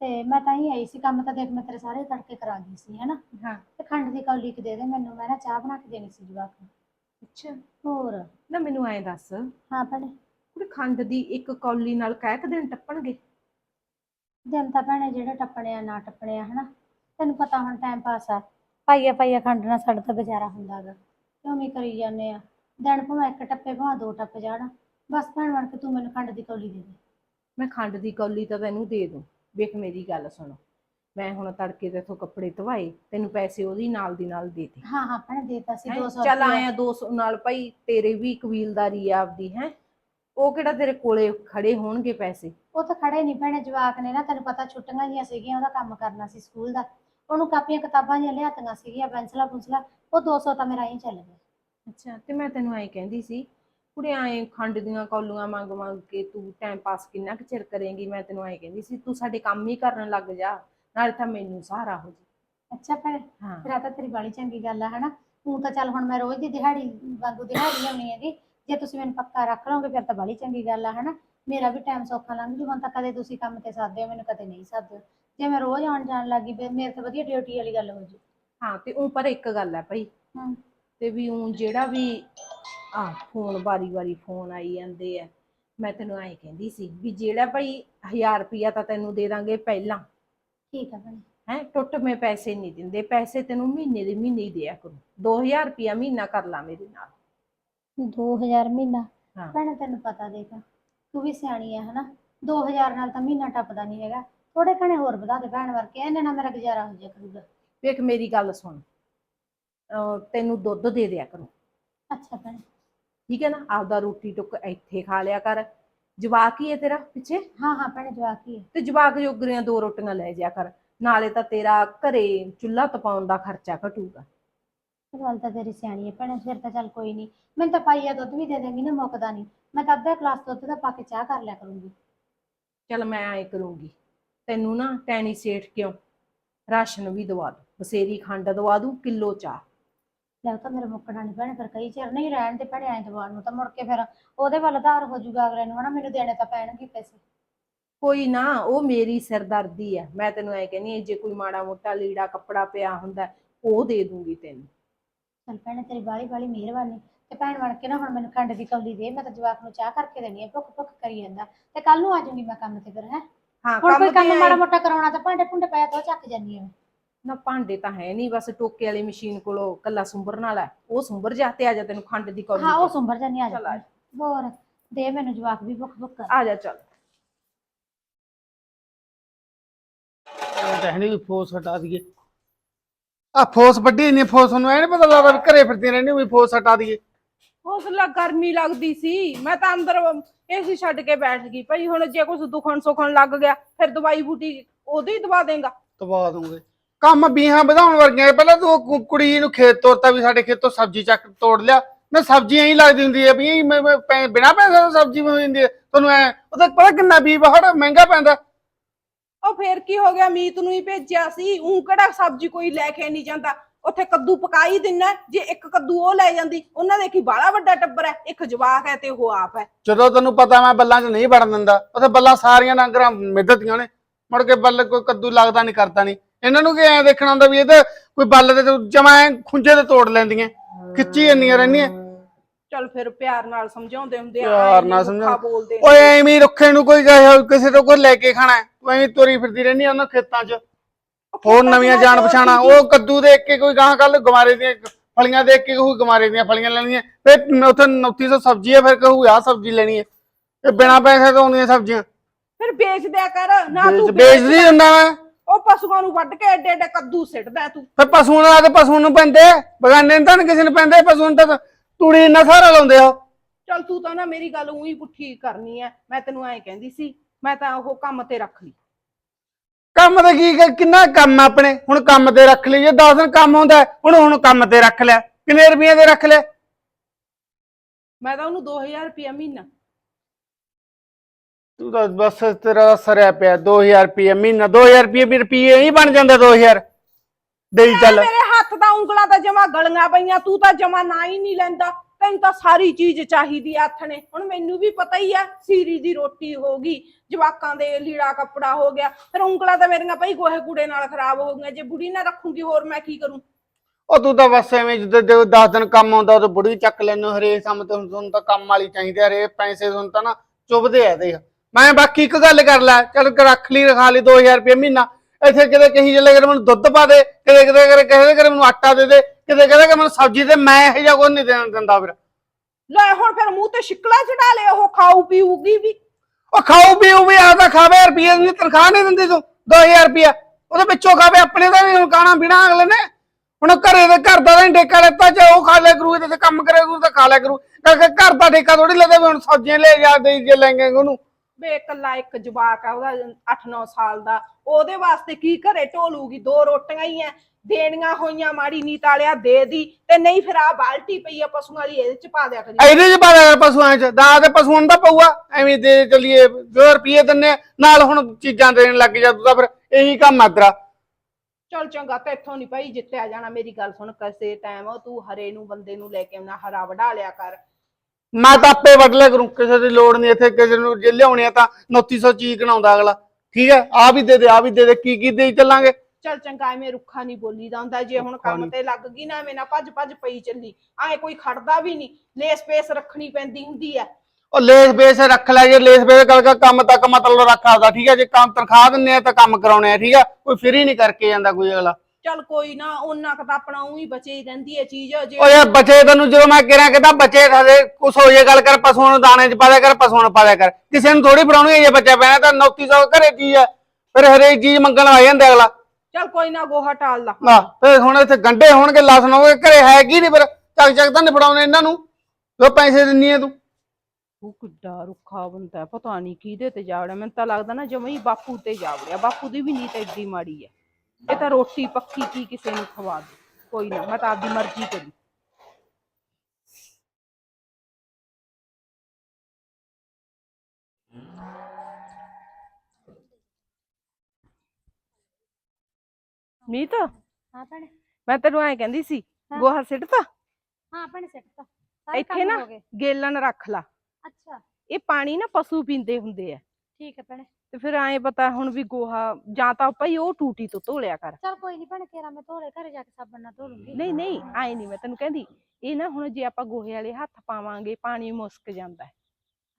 ਤੇ ਮੈਂ ਤਾਂ ਹੀ ਆਈ ਸੀ ਕੰਮ ਤਾਂ ਦੇਖ ਮੈਂ ਤੇਰੇ ਸਾਰੇ ਤੜਕੇ ਕਰਾ ਗਈ ਸੀ ਹਨਾ। ਹਾਂ। ਤੇ ਖੰਡ ਦੀ ਕੌਲੀ ਕੁ ਦੇ ਦੇ ਮੈਨੂੰ ਮੈਂ ਨਾ ਚਾਹ ਬਣਾ ਕੇ ਦੇਣੀ ਸੀ ਜਵਾਕ ਨੂੰ। ਅੱਛਾ। ਹੋਰ? ਨਾ ਮੈਨੂੰ ਐਂ ਦੱਸ ਹਾਂ ਭੈਣੇ। ਕੁੜੇ ਖੰਡ ਦੀ ਇੱਕ ਕੌਲੀ ਨਾਲ ਕਹਿ ਕੁ ਦਿਨ ਟੱਪਣਗੇ? ਦਿਨ ਤਾਂ ਭੈਣੇ ਜਿਹੜੇ ਟੱਪਣੇ ਆ ਨਾ ਟੱਪਣੇ ਆ ਹਨਾ। ਤੈਨੂੰ ਪਤਾ ਹੁਣ ਟਾਈਮ ਪਾਸ ਆ। ਪਾਈਆ ਪਾਈਆ ਖੰਡ ਨਾਲ ਸਾਡਾ ਤਾਂ ਗੁਜ਼ਾਰਾ ਹੁੰਦਾ ਗਾ ਕਿਉਂ ਵੀ ਕਰੀ ਜਾਂਦੇ ਆ? ਦਿਨ ਭਾਵੇਂ ਇੱਕ ਟੱਪੇ ਭਾਵੇਂ ਦੋ ਟੱਪ ਜਾਣ। ਬਸ ਭੈਣ ਬਣ ਕੇ ਤੂੰ ਮੈਨੂੰ ਖੰਡ ਦੀ ਕੌਲੀ ਦੇ ਦੇ। ਮੈਂ ਖੰਡ ਦੀ ਕੌਲੀ ਤਾਂ ਤੈਨੂੰ ਦੇ ਦੂੰ। ਵੇਖ ਮੇਰੀ ਗੱਲ ਸੁਣ। ਮੈਂ ਹੁਣ ਤੜਕੇ ਤੇ ਇਥੋਂ ਕੱਪੜੇ ਧਵਾਏ ਤੈਨੂੰ ਪੈਸੇ ਉਹਦੀ ਨਾਲ ਦੀ ਨਾਲ ਦੇਤੇ ਹਾਂ ਹਾਂ ਭੈਣੇ ਦੇਤਾ ਸੀ ਹੈਂ, 200 ਚੱਲ ਰੁਪਇਆ। ਆਇਆ 200 ਨਾਲ ਭਾਈ ਤੇਰੇ ਵੀ ਕਬੀਲਦਾਰੀ ਆ ਆਪਦੀ ਹੈ? ਉਹ ਕਿਹੜਾ ਤੇਰੇ ਕੋਲੇ ਖੜੇ ਹੋਣਗੇ ਪੈਸੇ? ਉਹ ਤਾਂ ਖੜੇ ਨਹੀਂ ਭੈਣੇ ਜਵਾਕ ਨੇ ਨਾ ਤੈਨੂੰ ਪਤਾ ਛੁੱਟੀਆਂ ਜੀਆਂ ਸੀਗੀਆਂ ਉਹਦਾ ਕੰਮ ਕਰਨਾ ਸੀ ਸਕੂਲ ਦਾ। ਉਹਨੂੰ ਕਾਪੀਆਂ ਕਿਤਾਬਾਂ ਜਿਹੀਆਂ ਲਿਆਤੀਆਂ ਸੀਗੀਆਂ ਪੈਨਸਲਾਂ ਪੁੰਸਲਾਂ ਉਹ 200 ਤਾਂ ਮੇਰਾ ਹੀ ਚੱਲ ਗਿਆ ਅੱਛਾ ਤੇ ਮੈਂ ਤੈਨੂੰ ਐਂ ਕਹਿੰਦੀ ਸੀ ਕੁੜੇ ਐਂ ਖੰਡ ਦੀਆਂ ਕੌਲੀਆਂ ਮੰਗ ਮੰਗ ਕੇ ਤੂੰ ਟਾਈਮ ਪਾਸ ਕਿੰਨਾ ਕੁ ਚਿਰ ਕਰੇਂਗੀ? ਮੈਂ ਤੈਨੂੰ ਐਂ ਕਹਿੰਦੀ ਸੀ ਤੂੰ ਸਾਡੇ ਕੰਮ ਹੀ ਕਰਨ ਲੱਗ ਜਾ ਨਾਲੇ ਤਾਂ ਮੈਨੂੰ ਸਹਾਰਾ ਹੋ ਜੀ। ਅੱਛਾ ਹਾਂ। ਫਿਰ ਆ ਤਾਂ ਤੇਰੀ ਬਾਲੀ ਚੰਗੀ ਗੱਲ ਆ ਹਨਾ? ਤੂੰ ਤਾਂ ਚੱਲ ਹੁਣ ਮੈਂ ਰੋਜ਼ ਦੀ ਦਿਹਾੜੀ ਵਾਂਗੂ ਦਿਹਾੜੀ ਆਉਣੀ ਹੈਗੀ ਜੇ ਤੁਸੀਂ ਮੈਨੂੰ ਪੱਕਾ ਰੱਖ ਲਓਗੇ ਫਿਰ ਤਾਂ ਬਾਲੀ ਚੰਗੀ ਗੱਲ ਆ ਹਨਾ? ਮੇਰਾ ਵੀ ਟਾਈਮ ਸੌਖਾ ਲੰਘ ਜੂ ਹੁਣ ਤਾਂ ਕਦੇ ਤੁਸੀਂ ਕੰਮ ਤੇ ਸਾਦੇ ਹੋ ਮੈਨੂੰ ਕਦੇ ਨਹੀਂ ਸਾਦੇ ਹੋ। ਜੇ ਮੈਂ ਰੋਜ਼ ਆਉਣ ਜਾਣ ਲੱਗੀ ਫਿਰ ਮੇਰੇ ਤੇ ਵਧੀਆ ਡਿਊਟੀ ਵਾਲੀ ਗੱਲ ਹੋ ਜੂ। ਹਾਂ ਤੇ ਉਹ ਪਰ ਇੱਕ ਗੱਲ ਹੈ ਭਾਈ। ਤੇ ਵੀ ਉਹ ਜਿਹੜਾ ਵੀ ਆ ਫੋਨ ਵਾਰੀ ਵਾਰੀ ਫੋਨ ਆਈ ਜਾਂਦੇ ਆ ਮੈਂ ਤੈਨੂੰ ਐਂ ਕਹਿੰਦੀ ਸੀ ਵੀ ਜਿਹੜਾ ਭਾਈ 1000 ਰੁਪਿਆ ਤਾਂ ਤੈਨੂੰ ਦੇ ਦਾਂਗੇ ਪਹਿਲਾਂ। ਠੀਕ ਆ ਭੈਣੇ। ਹੈ ਟੁੱਟਵੇਂ ਪੈਸੇ ਨਹੀਂ ਦਿੰਦੇ ਪੈਸੇ ਤੈਨੂੰ ਮਹੀਨੇ ਦੇ ਮਹੀਨੇ ਹੀ ਦਿਆ ਕਰੂੰ। 2000 ਰੁਪਿਆ ਮਹੀਨਾ ਕਰ ਲਾ ਮੇਰੇ ਨਾਲ। 2000 ਮਹੀਨਾ? ਹਾਂ। ਭੈਣੇ ਤੈਨੂੰ ਪਤਾ ਦੇਖ। ਤੂੰ ਵੀ ਸਿਆਣੀ ਆ ਹਨਾ? 2000 ਨਾਲ ਤਾਂ ਮਹੀਨਾ ਟੱਪਦਾ ਨਹੀਂ ਹੈਗਾ। ਥੋੜੇ ਘਣੇ ਹੋਰ ਵਧਾ ਦੇ ਭੈਣ ਵਰਗੇ ਇਹਨੇ ਨਾਲ ਮੇਰਾ ਗੁਜ਼ਾਰਾ ਹੋ ਜਾ ਕਰੂਗਾ। ਵੇਖ ਮੇਰੀ ਗੱਲ ਸੁਣ। ਅਹ ਤੈਨੂੰ ਦੁੱਧ ਦੇ ਦਿਆ ਕਰੂੰ। ਅੱਛਾ ਭੈਣੇ। ਠੀਕ ਹੈ ਨਾ? ਆਪਦਾ ਰੋਟੀ ਟੁੱਕ ਇੱਥੇ ਖਾ ਲਿਆ ਕਰ। ਜਵਾਕ ਹੀ ਹੈ ਤੇਰਾ ਪਿੱਛੇ? ਹਾਂ ਹਾਂ ਭੈਣੇ ਜਵਾਕ ਹੀ ਹੈ ਤੇ ਜਵਾਕ ਜੋਗਰੀਆਂ ਦੋ ਰੋਟੀਆਂ ਲੈ ਜਾ ਕਰ। ਨਾਲੇ ਤਾਂ ਤੇਰਾ ਘਰੇ ਚੁੱਲ੍ਹਾ ਤਪਾਉਣ ਦਾ ਖਰਚਾ ਘਟੂਗਾ। ਗੱਲ ਤਾਂ ਤੇਰੀ ਸਿਆਣੀ ਹੈ ਭੈਣੇ ਫਿਰ ਤਾਂ ਚੱਲ ਕੋਈ ਨਹੀਂ ਮੈਨੂੰ ਤਾਂ ਪਾਈਆ ਦੁੱਧ ਵੀ ਦੇ ਦੇਂਗੀ ਨਾ ਮੁੱਕਦਾ ਨਹੀਂ ਮੈਂ ਤਾਂ ਅੱਧਾ ਗਲਾਸ ਦੁੱਧ ਦਾ ਪਾ ਕੇ ਚਾਹ ਕਰ ਲਿਆ ਕਰੂੰਗੀ। ਚੱਲ ਮੈਂ ਐ ਕਰੂੰਗੀ ਤੈਨੂੰ ਨਾ ਟੈਣੀ ਸੇਠ ਕਿਉਂ? ਰਾਸ਼ਨ ਵੀ ਦਵਾ ਦੂੰ ਬਸੇਰੀ ਖੰਡ ਦਵਾ ਦੂੰ ਕਿਲੋ ਚਾਹ। ਲੈ ਉਹ ਤਾਂ ਮੇਰੇ ਮੁੱਕਣਾ ਨਹੀਂ ਭੈਣੇ ਫਿਰ ਕਈ ਚਿਰ ਨਹੀਂ ਰਹਿਣ ਤੇ ਭੈਣੇ ਐਂ ਦਵਾਉਣ ਨੂੰ ਤਾਂ ਮੁੜ ਕੇ ਫਿਰ ਉਹਦੇ ਵੱਲ ਆਧਾਰ ਹੋ ਜਾਊਗਾ ਅਗਲੇ ਨੂੰ ਹਨਾ? ਮੈਨੂੰ ਦੇਣੇ ਤਾਂ ਪੈਣਗੇ ਪੈਸੇ। ਕੋਈ ਨਾ ਉਹ ਮੇਰੀ ਸਿਰਦਰਦੀ ਆ ਮੈਂ ਤੈਨੂੰ ਐ ਕਹਿੰਦੀ ਜੇ ਕੋਈ ਮਾੜਾ ਮੋਟਾ ਲੀੜਾ ਕੱਪੜਾ ਪਿਆ ਹੁੰਦਾ ਉਹ ਦੇ ਦੂੰਗੀ ਤੈਨੂੰ। ਚੱਲ ਭੈਣੇ ਤੇਰੀ ਬਾਲੀ ਬਾਲੀ ਮਿਹਰਬਾਨੀ। ਤੇ ਭੈਣ ਬਣ ਕੇ ਨਾ ਹੁਣ ਮੈਨੂੰ ਖੰਡ ਦੀ ਕੌਲੀ ਦੇ ਮੈਂ ਤਾਂ ਜਵਾਕ ਨੂੰ ਚਾਹ ਕਰਕੇ ਦੇਣੀ ਹੈ ਭੁੱਖ ਭੁੱਖ ਕਰੀ ਜਾਂਦਾ। ਤੇ ਕੱਲ ਨੂੰ ਆ ਜਾਊਂਗੀ ਮੈਂ ਕੰਮ ਤੇ ਫਿਰ ਹੈ? ਹਾਂ ਹੁਣ ਕੋਈ ਤੇ ਕੰਮ ਮਾੜਾ ਮੋਟਾ ਕਰਾਉਣਾ ਤਾਂ ਭਾਂਡੇ ਭੁੰਡੇ ਪਿਆ ਤਾਂ ਉਹ ਚੱਕ ਜਾਨੀ ਆ ਨਾ ਭਾਂਡੇ ਤਾਂ ਹੈ ਨਹੀਂ ਬਸ ਟੋਕੇ ਵਾਲੀ ਮਸ਼ੀਨ ਕੋਲੋਂ ਕੱਲਾ ਸੁੰਬਰਨ ਵਾਲਾ ਹੈ। ਉਹ ਸੁੰਬਰ ਜਾ ਤੇ ਆ ਜਾ ਤੈਨੂੰ ਖੰਡ ਦੀ ਕੌਲੀ ਹਾਂ ਉਹ। ਸੁੰਬਰ ਜਾਨੀ ਆ ਜਾ। ਹੋਰ ਦੇ ਮੈਨੂੰ ਜਵਾਕ ਵੀ ਭੁੱਖ ਭੁੱਖ। ਕਰ ਆ ਜਾ ਚੱਲ। ਟਹਿਣੀ ਵੀ ਫੋਸ ਹਟਾ ਦਈਏ। ਆ ਫੋਸ ਵੱਡੀ ਨਹੀਂ ਫੋਸ ਨੂੰ ਐ ਪਤਾ ਲੱਗਦਾ ਵੀ ਘਰੇ ਫਿਰਦੀ ਰਹਿੰਦੀ ਵੀ ਫੋਸ ਹਟਾ ਦਈਏ। ਹੌਸਲਾ ਗਰਮੀ ਲੱਗਦੀ ਸੀ। ਮੈਂ ਤਾਂ ਅੰਦਰ ਏਸੀ ਛੱਡ ਕੇ ਬੈਠ ਗਈ। ਭਾਈ ਹੁਣ ਜੇ ਕੁਝ ਦੁਖਣ ਸੁਖਣ ਲੱਗ ਗਿਆ ਫਿਰ ਦਵਾਈ ਬੂਟੀ ਉਹਦੀ ਹੀ ਦਵਾ ਦੇਗਾ। ਦਬਾ ਦੂੰਗੇ ਕੰਮ ਬੀਹਾਂ ਵਧਾਉਣ ਵਰਗੀਆਂ ਪਹਿਲਾਂ ਤੂੰ ਕੁ- ਕੁੜੀ ਨੂੰ ਖੇਤ ਤੋਰਤਾ ਵੀ ਸਾਡੇ ਖੇਤੋਂ ਸਬਜ਼ੀ ਚੱਕ ਤੋੜ ਲਿਆ। ਮੈਂ ਸਬਜ਼ੀ ਐਂ ਲੱਗਦੀ ਹੁੰਦੀ ਹੈ ਵੀ ਬਿਨਾਂ ਪੈਸੇ ਤੋਂ ਸਬਜ਼ੀ ਮਿਲ ਜਾਂਦੀ ਹੈ ਤੁਹਾਨੂੰ ਐ ਉਹ ਤਾਂ ਪਤਾ ਕਿੰਨਾ ਬੀ ਬਾਹਰ ਮਹਿੰਗਾ ਪੈਂਦਾ। ਉਹ ਫੇਰ ਕੀ ਹੋ ਗਿਆ? ਮੀਤ ਨੂੰ ਹੀ ਭੇਜਿਆ ਸੀ। ਉਂ ਕਿਹੜਾ ਸਬਜ਼ੀ ਕੋਈ ਲੈ ਕੇ ਨਹੀਂ ਜਾਂਦਾ? ਉੱਥੇ ਕੱਦੂ ਪਕਾਈ ਦਿੰਨਾ ਜੇ ਇੱਕ ਕੱਦੂ ਉਹ ਲੈ ਜਾਂਦੀ, ਉਹਨਾਂ ਦੇ ਕੀ ਬਾਲਾ ਵੱਡਾ ਟੱਬਰ ਹੈ? ਇੱਕ ਜਵਾਕ ਹੈ ਤੇ ਉਹ ਆਪ ਹੈ। ਜਦੋਂ ਤੈਨੂੰ ਪਤਾ ਮੈਂ ਬੱਲਾਂ 'ਚ ਨਹੀਂ ਵੜਨ ਦਿੰਦਾ, ਉੱਥੇ ਬੱਲਾਂ ਸਾਰੀਆਂ ਡੰਗਰਾਂ ਮਿੱਧਤੀਆਂ ਨੇ। ਮੁੜ ਕੇ ਬੱਲ ਕੋਈ ਕੱਦੂ ਲੱਗਦਾ ਨਹੀਂ, ਕਰਦਾ ਨਹੀਂ। ਇਹਨਾਂ ਨੂੰ ਕੀ ਐ ਦੇਖਣਾ ਹੁੰਦਾ ਵੀ ਇਹ ਤਾਂ ਕੋਈ ਬੱਲ ਦੇ ਜਮਾ ਐਂ ਖੁੰਝੇ ਤੇ ਤੋੜ ਲੈਂਦੀਆਂ। ਖਿੱਚੀ ਇੰਨੀਆਂ ਰਹਿੰਦੀਆਂ। ਚਲ ਫਿਰ ਪਿਆਰ ਨਾਲ ਸਮਝਾਉਂਦੇ ਹੁੰਦੇ ਆ ਪਿਆਰ ਨਾਲ ਸਮਝਾ- ਬੋਲਦੇ ਓਏ ਐਵੇਂ ਹੀ ਰੁੱਖੇ ਨੂੰ ਕੋਈ ਕਹੇ ਕਿਸੇ ਤੋਂ ਕੋਈ ਲੈ ਕੇ ਖਾਣਾ ਹੈ। ਤੂੰ ਐਵੇਂ ਤੁਰੀ ਫਿਰਦੀ ਰਹਿੰਦੀ ਆ ਉਹਨਾਂ ਖੇਤਾਂ 'ਚ। ਹੋਰ ਨਵੀਆਂ ਜਾਣ ਪਛਾਣਾ। ਉਹ ਕੱਦੂ ਦੇਖ ਕੇ ਕੋਈ ਗਾਂ ਕੱਲ ਗਮਾਰੇ ਦੀਆਂ ਫਲੀਆਂ ਦੇਖ ਕੇ ਕੋਈ ਗਮਾਰੇ ਦੀਆਂ ਫਲੀਆਂ ਲੈਣੀਆਂ। ਫਿਰ ਉੱਥੇ 2900 ਸਬਜ਼ੀ ਹੈ ਫਿਰ ਕਹੂ ਆਹ ਸਬਜ਼ੀ ਲੈਣੀ ਹੈ। ਤੇ ਬਿਨਾ ਪੈਸੇ ਤੋਂ ਆਉਂਦੀਆਂ ਸਬਜ਼ੀਆਂ। ਫਿਰ ਵੇਚ ਦਿਆ ਕਰ ਨਾ ਤੂੰ ਵੇਚ- ਵੇਚਦੀ। ਹੁੰਦਾ ਮੈਂ ਉਹ ਪਸ਼ੂਆਂ ਨੂੰ ਵੱਢ ਕੇ ਐਡੇ ਐਡੇ ਕੱਦੂ ਸਿੱਟਦਾ ਤੂੰ। ਫਿਰ ਪਸ਼ੂਆਂ ਨਾਲ ਤੇ ਪਸ਼ੂ ਨੂੰ ਪੈਂਦੇ। ਬਗਾਨੇ ਨੂੰ ਤਾਂ ਨੀ ਕਿਸੇ ਨੂੰ ਪੈਂਦੇ ਪਸ਼ੂ ਨੂੰ ਤਾਂ ਤੂੜੀ ਇੰਨਾ ਸਾਰਾ ਲਾਉਂਦੇ ਆ? ਉਹ। ਚਲ ਤੂੰ ਤਾਂ ਨਾ ਮੇਰੀ ਗੱਲ ਉਹੀ ਪੁੱਠੀ ਕਰਨੀ ਐ। ਮੈਂ ਤੈਨੂੰ ਐਂ ਕਹਿੰਦੀ ਸੀ ਮੈਂ ਤਾਂ ਉਹ ਕੰਮ ਤੇ ਰੱਖ ਲਈ। ਕੰਮ ਤੇ ਕੀ ਕੀ- ਕਿੰਨਾ ਕੰਮ ਆ ਆਪਣੇ? ਹੁਣ ਕੰਮ ਤੇ ਰੱਖ ਲਈ ਜੇ 10 ਦਿਨ ਕੰਮ ਹੁੰਦਾ ਹੈ, ਹੁਣ ਹੁਣ ਕੰਮ ਤੇ ਰੱਖ ਲਿਆ ਕਿੰਨੇ ਰੁਪਏ ਦੇ ਰੱਖ ਲਿਆ ਮੈਂ ਤਾਂ ਉਹਨੂੰ 2000 ਰੁਪਇਆ ਮਹੀਨਾ। ਤੂੰ ਤਾਂ ਬਸ ਤੇਰਾ ਸਰਿਆ ਪਿਆ 2000 ਰੁਪਏ ਮਹੀਨਾ। 2000 ਰੁਪਏ ਵੀ ਰੁਪਏ ਹੀ ਬਣ ਜਾਂਦਾ 2000 ਦੇਈ ਚੱਲ। ਮੇਰੇ ਉਂਗਲਾਂ ਤਾਂ ਜਮਾ ਗਲੀਆਂ ਪਈਆਂ, ਤੂੰ ਤਾਂ ਜਮਾ ਨਾ ਹੀ ਨਹੀਂ ਲੈਂਦਾ। ਤੈਨੂੰ ਤਾਂ ਸਾਰੀ ਚੀਜ਼ ਚਾਹੀਦੀ ਆ ਹੱਥ ਹੁਣ ਮੈਨੂੰ ਵੀ ਪਤਾ ਹੀ ਆ, ਸੀਰੀ ਦੀ ਰੋਟੀ ਹੋ ਗਈ, ਜਵਾਕਾਂ ਦੇ ਲੀੜਾ ਕੱਪੜਾ ਹੋ ਗਿਆ, ਫਿਰ ਉਂਗਲਾਂ ਤਾਂ ਮੇਰੀਆਂ ਭਾਈ ਗੋਹੇ ਕੂੜੇ ਨਾਲ ਖਰਾਬ ਹੋ ਗਈਆਂ। ਜੇ ਬੁੜੀ ਨਾ ਰੱਖੂਗੀ, ਹੋਰ ਮੈਂ ਕੀ ਕਰੂੰ? ਉਹ ਤੂੰ ਤਾਂ ਬਸ ਐਵੇਂ ਜਦੋਂ 10 ਦਿਨ ਕੰਮ ਆਉਂਦਾ ਉਹ ਬੁੜੀ ਚੱਕ ਲੈਨੋ ਹਰੇ ਕੰਮ ਤੇ ਹੁਣ ਤੁਹਾਨੂੰ ਤਾਂ ਕੰਮ ਵਾਲੀ ਚਾਹੀਦੀ ਆ ਹਰੇ ਪੈਸੇ ਤੁਹਾਨੂੰ ਤਾਂ ਨਾ ਚੁੱਭਦੇ ਆ ਦੇਖ। ਮੈਂ ਬਾਕੀ ਇੱਕ ਗੱਲ ਕਰ ਲੈ, ਚੱਲ ਰੱਖ ਲਈ, ਰਖਾ ਲਈ 2000 ਰੁਪਏ ਮਹੀਨਾ। ਇੱਥੇ ਕਿਤੇ ਕਹੀ ਚੱਲੇ ਕਰ ਮੈਨੂੰ ਦੁੱਧ ਪਾ ਦੇ ਕਿਤੇ ਕਿਤੇ ਕਰੇ ਕਿਸੇ ਕਰੇ ਮੈਨੂੰ ਆਟਾ ਦੇ ਦੇ ਕਿਤੇ ਕਿਤੇ ਕਿ ਮੈਨੂੰ ਸਬਜ਼ੀ ਤੇ ਮੈਂ ਇਹ ਜਿਹਾ ਕੁਝ ਨਹੀਂ ਦੇਣ ਦਿੰਦਾ ਫਿਰ। ਲੈ ਹੁਣ ਫਿਰ ਮੂੰਹ ਤੇ ਸ਼ਿਕਲਾ ਚੜਾ ਲੈ ਉਹ ਖਾਊ ਪੀਊਗੀ ਵੀ। ਉਹ ਖਾਓ ਪੀਓ ਵੀ ਆ ਤਾਂ ਖਾਵੇ ਰੁਪਏ ਦੀ ਤਨਖਾਹ ਨਹੀਂ ਦਿੰਦੀ ਤੂੰ 2000 ਰੁਪਿਆ ਉਹਦੇ ਵਿੱਚੋਂ ਖਾਵੇ ਆਪਣੇ ਦਾ ਨਹੀਂ ਕਾਣਾ ਬਿਨਾ ਅਗਲੇ ਨੇ। ਹੁਣ ਘਰੇ ਦੇ ਘਰ ਦਾ ਤਾਂ ਠੇਕਾ ਲੈਤਾ ਚਾਹੇ ਉਹ ਖਾ ਲਿਆ ਕਰੂ ਤੇ ਕੰਮ ਕਰਿਆ ਕਰੂ ਤਾਂ ਖਾ ਲਿਆ ਕਰੂ। ਕਰਕੇ ਘਰ ਦਾ ਠੇਕਾ ਥੋੜੀ ਲੈਦੇ ਵੀ ਹੁਣ ਸਬਜ਼ੀਆਂ ਲੈ ਜਾ ਦੇ ਜੇ ਲੈਂਗੇ ਉਹਨੂੰ। ਵੇ ਇਕੱਲਾ ਇੱਕ ਜਵਾਕ ਆ ਉਹਦਾ 8-9 ਸਾਲ ਦਾ। ਉਹਦੇ ਵਾਸਤੇ ਕੀ ਘਰੇ ਢੋਲੂਗੀ? ਦੋ ਰੋਟੀਆਂ ਹੀ ਐ। ਦੇਣੀਆਂ ਹੋਈਆਂ ਮਾੜੀ ਨੀਤ ਵਾਲਿਆ ਦੇ ਦੀ। ਤੇ ਨਹੀਂ ਫਿਰ ਆ ਬਾਲਟੀ ਪਈ ਆ ਪਸ਼ੂਆਂ ਵਾਲੀ ਇਹਦੇ ਚ ਪਾ ਦਿਆ ਕਰੀ ਇਹਦੇ ਚ ਪਾ ਦਿਆ ਕਰ ਪਸ਼ੂਆਂ ਚ। ਦਾ ਤੇ ਪਸ਼ੂਆਂ ਤਾਂ ਪਊਆ। ਐਵੇਂ ਦੇ ਚੱਲੀਏ 2 ਰੁਪਏ ਦਿੰਨੇ ਨਾਲ ਹੁਣ ਚੀਜ਼ਾਂ ਦੇਣ ਲੱਗ ਜਾ ਤੂੰ ਤਾਂ ਫਿਰ ਇਹੀ ਕੰਮ ਆ ਤੇਰਾ। ਚਲ ਚੰਗਾ ਤੇ ਇੱਥੋਂ ਨਹੀਂ ਭਾਈ ਜਿੱਤਿਆ ਜਾਣਾ। ਮੇਰੀ ਗੱਲ ਸੁਣ ਕਿਸੇ ਟਾਈਮ ਤੂੰ ਹਰੇ ਨੂੰ ਬੰਦੇ ਨੂੰ ਲੈ ਕੇ ਆਉਣਾ ਹਰਾ ਵਢਾ ਲਿਆ ਕਰ। ਮੈਂ ਤਾਂ ਆਪੇ ਵੱਢ ਲਿਆ ਕਰੂੰ ਕਿਸੇ ਦੀ ਲੋੜ ਨਹੀਂ ਇੱਥੇ ਕਿਸੇ ਨੂੰ ਜੇ ਲਿਆਉਣੀ ਆ ਤਾਂ 2900 ਚੀਜ਼ ਕਣਾਉਂਦਾ ਅਗਲਾ। ਠੀਕ ਹੈ? ਆ ਵੀ ਦੇ ਦੇ ਆ ਵੀ ਦੇ ਦੇ ਕੀ ਕੀ ਦੇਈ ਚੱਲਾਂਗੇ? ਚਲ ਚੰਗਾ ਐਵੇਂ ਰੁੱਖਾ ਨਹੀਂ ਬੋਲੀਦਾ ਹੁੰਦਾ ਜੇ ਹੁਣ ਕੰਮ। ਤੇ ਲੱਗ ਗਈ ਨਾ ਐਵੇਂ ਨਾ ਭੱਜ ਭੱਜ ਪਈ ਚੱਲੀ। ਐ ਕੋਈ ਖੜਦਾ ਵੀ ਨਹੀਂ ਲੇਸ ਪੇਸ ਰੱਖਣੀ ਪੈਂਦੀ ਹੁੰਦੀ ਐ। ਉਹ ਲੇਸ ਬੇਸ ਰੱਖ ਲੈ ਜੇ ਲੇਸ ਬੇਸ ਕਰਕੇ ਕੰਮ ਤੱਕ ਮਤਲਬ ਰੱਖ ਆਦਾ ਠੀਕ ਹੈ? ਜੇ ਕੰਮ ਤਨਖਾਹ ਦਿੰਨੇ ਆ ਤਾਂ ਕੰਮ ਕਰਾਉਣੇ ਆ ਠੀਕ ਹੈ? ਕੋਈ ਫਰੀ ਨਹੀਂ ਕਰਕੇ ਜਾਂਦਾ ਕੋਈ ਅਗਲਾ। ਚਲ ਕੋਈ ਨਾ ਉਹਨਾਂ ਕੁ ਤਾਂ ਆਪਣਾ ਉਹੀ ਬਚੇ ਹੀ ਰਹਿੰਦੀ ਐ ਚੀਜ਼ ਜੇ ਯਾਰ ਬੱਚੇ ਤੈਨੂੰ ਜਦੋਂ ਮੈਂ ਕਿਹਾ ਕਹਿੰਦਾ ਬੱਚੇ ਹਜੇ ਕੁਛ ਹੋ ਜੇ ਗੱਲ ਕਰ ਪਸ਼ੂਆਂ ਨੂੰ ਦਾਣੇ ਚ ਪਾ ਦਿਆ ਕਰ ਪਸ਼ੂਆਂ ਨੂੰ ਪਾ ਦਿਆ ਕਰ। ਕਿਸੇ ਨੂੰ ਥੋੜੀ ਫੜਾਉਣੀ ਹੈ ਜੇ ਬੱਚਾ ਪੈਣਾ ਤਾਂ 2900 ਘਰੇ ਚੀਜ਼ ਹੈ? ਫਿਰ ਹਰੇਕ ਚੀਜ਼ ਮੰਗਣ ਆ ਜਾਂਦਾ ਅਗਲਾ। ਚਲ ਕੋਈ ਨਾ ਗੋਹਾ ਟਾਲ ਲਾ। ਨਾ ਤੇ ਹੁਣ ਇੱਥੇ ਗੰਡੇ ਹੋਣਗੇ ਲਸਣ ਹੋਵੇ ਘਰੇ ਹੈ ਕੀ ਨਹੀਂ ਫਿਰ? ਚੱਕ ਚੱਕ ਤਾਂ ਨਹੀਂ ਫੜਾਉਣੇ ਇਹਨਾਂ ਨੂੰ। ਜੋ ਪੈਸੇ ਦਿੰਨੀ ਹੈ ਤੂੰ। ਉਹ ਕਿੱਡਾ ਰੁੱਖਾ ਬੰਦਾ ਹੈ, ਪਤਾ ਨਹੀਂ ਕਿਹਦੇ ਤੇ ਜਾ ਵੜਿਆ ਮੈਨੂੰ ਤਾਂ ਲੱਗਦਾ ਨਾ ਜਮਾ ਹੀ ਬਾਪੂ ਤੇ ਜਾ ਵੜਿਆ ਬਾਪੂ ਦੀ ਵੀ ਨੀਤ ਐਡੀ ਮਾੜੀ ਹੈ। ਇਹ ਤਾਂ ਰੋਟੀ ਪੱਕੀ ਕੀ ਕਿਸੇ ਨੂੰ ਖਵਾ ਦੇ ਕੋਈ ਨਾ ਮੈਂ ਤਾਂ ਆਪਦੀ ਮਰਜ਼ੀ ਕਰੀ। ਮੀਤ? ਹਾਂ ਭੈਣੇ। ਮੈਂ ਤੈਨੂੰ ਐ ਕਹਿੰਦੀ ਸੀ ਹਾਂ। ਗੋਹਾ ਸਿੱਟਤਾ? ਹਾਂ ਭੈਣੇ ਸਿੱਟਤਾ। ਸਾਰੇ ਇੱਥੇ ਕੰਮ ਨਾ ਹੋ ਗਏ। ਗੇਲਣ ਰੱਖ ਲਾ। ਅੱਛਾ। ਇਹ ਪਾਣੀ ਨਾ ਪਸ਼ੂ ਪੀਂਦੇ ਹੁੰਦੇ ਆ। ਠੀਕ ਹੈ ਭੈਣੇ। ਤੇ ਫਿਰ ਐਂ ਪਤਾ ਹੁਣ ਵੀ ਗੋਹਾ ਜਾਂ ਤਾਂ ਭਾਈ ਉਹ ਟੂਟੀ ਤੋਂ ਧੋ ਲਿਆ ਕਰ। ਚਲ ਕੋਈ ਨਹੀਂ ਭੈਣੇ ਤੇਰਾ ਮੈਂ ਧੋਲੇ ਘਰੇ ਜਾ ਕੇ ਸਾਬਣ ਨਾਲ ਧੋ ਲੂੰਗੀ। ਨਹੀਂ ਨਹੀਂ ਆਏ ਨਹੀਂ ਮੈਂ ਤੈਨੂੰ ਕਹਿੰਦੀ ਇਹ ਨਾ ਹੁਣ ਜੇ ਆਪਾਂ ਗੋਹੇ ਵਾਲੇ ਹੱਥ ਪਾਵਾਂਗੇ ਪਾਣੀ ਮੁਸਕ ਜਾਂਦਾ ਹੈ।